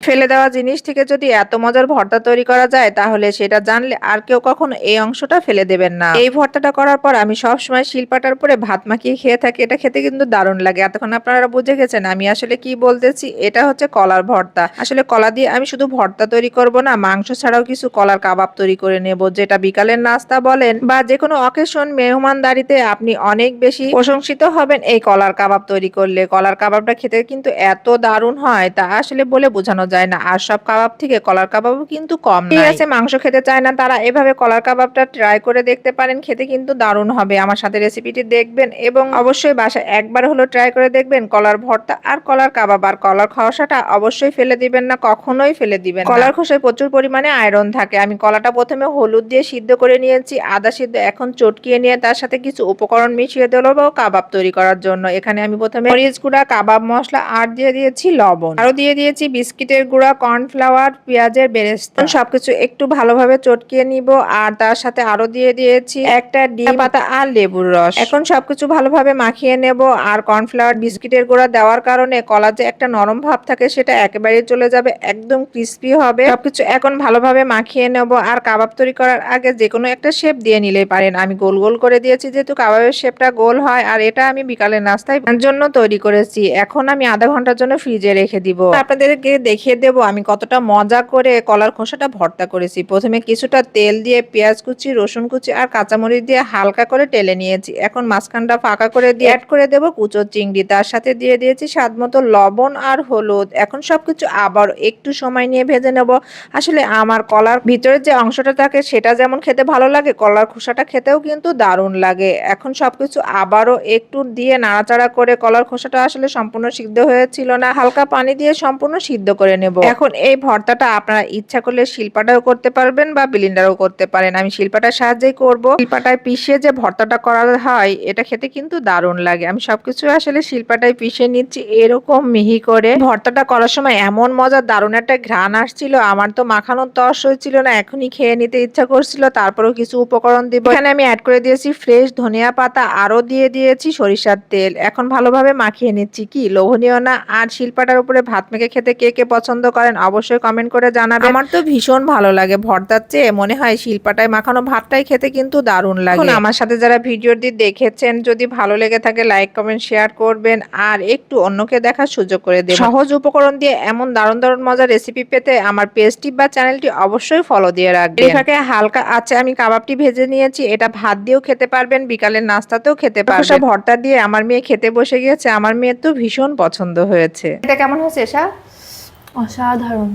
ফেলে দেওয়া জিনিস থেকে যদি এত মজার ভর্তা তৈরি করা যায়, তাহলে সেটা জানলে আর কেউ কখনো এই অংশটা ফেলে দেবেন না। এই ভর্তাটা করার পর আমি সব সময় শিলপাটার উপরে ভাত মাখিয়ে খেয়ে থাকি, এটা খেতে কিন্তু দারুণ লাগে। এতক্ষণ আপনারা বুঝে গেছেন আমি আসলে কি বলতেছি, এটা হচ্ছে কলার ভর্তা। আসলে কলা দিয়ে আমি শুধু ভর্তা তৈরি করব না, মাংস ছাড়াও কিছু কলার কাবাব তৈরি করে নেব, যেটা বিকালের নাস্তা বলেন বা যে কোনো অকেশন মেহমানদারিতে আপনি অনেক বেশি প্রশংসিত হবেন এই কলার কাবাব তৈরি করলে। কলার কাবাবটা খেতে কিন্তু এত দারুণ হয়, তা আসলে বলে বোঝানো যায় না। আর সব কাবাব থেকে কলার কাবাবও কিন্তু কম ঠিক আছে মাংস খেতে চায় না তারা। এভাবে কলার কাবাবটা ট্রাই করে দেখতে পারেন। খেতে কিন্তু দারুণ হবে। আমার সাথে রেসিপিটি দেখবেন এবং অবশ্যই বাসায় একবার হলো ট্রাই করে দেখবেন কলার ভর্তা আর কলার কাবাব। আর কলার খসাটা অবশ্যই ফেলে দিবেন না কখনোই ফেলে দিবেন কলার খোসায় প্রচুর পরিমাণে আয়রন থাকে। আমি কলাটা প্রথমে হলুদ দিয়ে সিদ্ধ করে নিয়েছি। আদা সিদ্ধ এখন চটকিয়ে নিয়ে তার সাথে কিছু উপকরণ মিশিয়ে দেবো কাবাব তৈরি করার জন্য। এখানে আমি প্রথমে মরিচ গুঁড়া কাবাব মশলা আর দিয়ে দিয়েছি লবণ। আরও দিয়ে দিয়েছি বিস্কিটের গুঁড়া, কর্নফ্লাওয়ার, পেঁয়াজের বেরেস্তা। সবকিছু একটু ভালোভাবে চটকিয়ে নিব আর তার সাথে আরও দিয়ে দিয়েছি একটা ডিম, পাতা আর লেবুর রস। এখন সবকিছু ভালোভাবে মাখিয়ে নেব আর কর্নফ্লাওয়ার বিস্কিটের গুঁড়া দেওয়ার কারণে কলা যে একটা নরম ভাব থাকে সেটা একেবারে চলে যাবে, একদম ক্রিস্পি হবে। সবকিছু এখন ভালোভাবে মাখিয়ে নেব আর কাবাব তৈরি করার আগে যে কোনো একটা শেপ দিয়ে নিলেই পারেন। আমি গোল গোল করে দিয়েছি যেহেতু কাবাবের শেপটা গোল হয় আর এটা আমি বিকালের নাস্তায় জন্য তৈরি করেছি। এখন আমি আধা ঘণ্টার জন্য ফ্রিজে রেখে দিব। আপনাদেরকে দেখিয়ে দেব। আমি কতটা মজা করে কলার খোসাটা ভর্তা করেছি। প্রথমে কিছুটা তেল দিয়ে পেঁয়াজ কুচি, রসুন কুচি আর কাঁচামরিচ দিয়ে হালকা করে টেলে নিয়েছি। এখন মাঝখানটা ফাঁকা করে দিয়ে অ্যাড করে দেব কুচো চিংড়ি। তার সাথে দিয়ে দিয়েছি স্বাদ মতো লবণ আর হলুদ। এখন সবকিছু আবার একটু সময় নিয়ে ভেজে নেব। আসলে আমার কলার ভিতরে যে অংশটা থাকে সেটা যেমন খেতে ভালো লাগে, কলার খোসাটা খেতেও কিন্তু দারুণ লাগে। এখন সবকিছু আবারও একটু দিয়ে নাড়াচাড়া করে কলার খোসাটা আসলে সম্পূর্ণ সিদ্ধ হয়েছিল না। হালকা পানি দিয়ে সম্পূর্ণ সিদ্ধ করে নেব। এখন এই ভর্তাটা আপনারা ইচ্ছা করলে শিল্পাটাও করতে পারবেন বা বিলিন্ডারও করতে পারেন। আমি শিল্পাটার সাহায্যেই করব। শিল্পাটায় পিষিয়ে যে ভর্তাটা করা হয়, এটা খেতে কিন্তু দারুণ লাগে। আমি সবকিছু আসলে শিল্পাটায় পিষে নিচ্ছি এরকম মিহি করে। ভর্তাটা করার সময় এমন মজা দারুণ একটা ঘ্রাণ আসছিল, আমার তো মাখানোর তস হয়েছিল না, এখনই খেয়ে নিতে ইচ্ছা করছিল, তারপরেও কিছু উপকরণ দিব। এখানে আমি অ্যাড করে দিয়েছি ফ্রেশ ধনিয়া পাতা আরও দিয়ে দিয়েছি সরিষার তেল। এখন ভালোভাবে মাখিয়ে নিচ্ছি। কি, লোভনীয় না? আর শিল্পাটার উপরে ভাত মেখে খেতে কে কে পছন্দ করেন অবশ্যই কমেন্ট করে জানাবেন। আমার তো ভীষণ ভালো লাগে ভর্তার চেয়ে মনে হয় শিল্পাটায় মাখানো ভাতটাই খেতে কিন্তু দারুণ লাগে। আমার সাথে যারা ভিডিওটি দেখেছেন যদি ভালো লেগে থাকে লাইক কমেন্ট শেয়ার করবেন আর একটু অন্যকে দেখার সুযোগ করে দেবেন। সহজ উপকরণ দিয়ে এমন দারুণ দারুণ মজার রেসিপি পেতে আমার পেজটি বা চ্যানেলটি অবশ্যই ফলো দিয়ে রাখবেন। এটাকে হালকা আছে আমি কাবাবটি ভেজে নিয়েছি এটা ভাত দিয়েও খেতে পারবেন বিকালের নাস্তাতেও খেতে পারবেন। ভর্তা দিয়ে আমার মেয়ে খেতে বসে গিয়েছে আমার মেয়ের তো ভীষণ পছন্দ হয়েছে। এটা কেমন হয়েছে এসা অসাধারণ।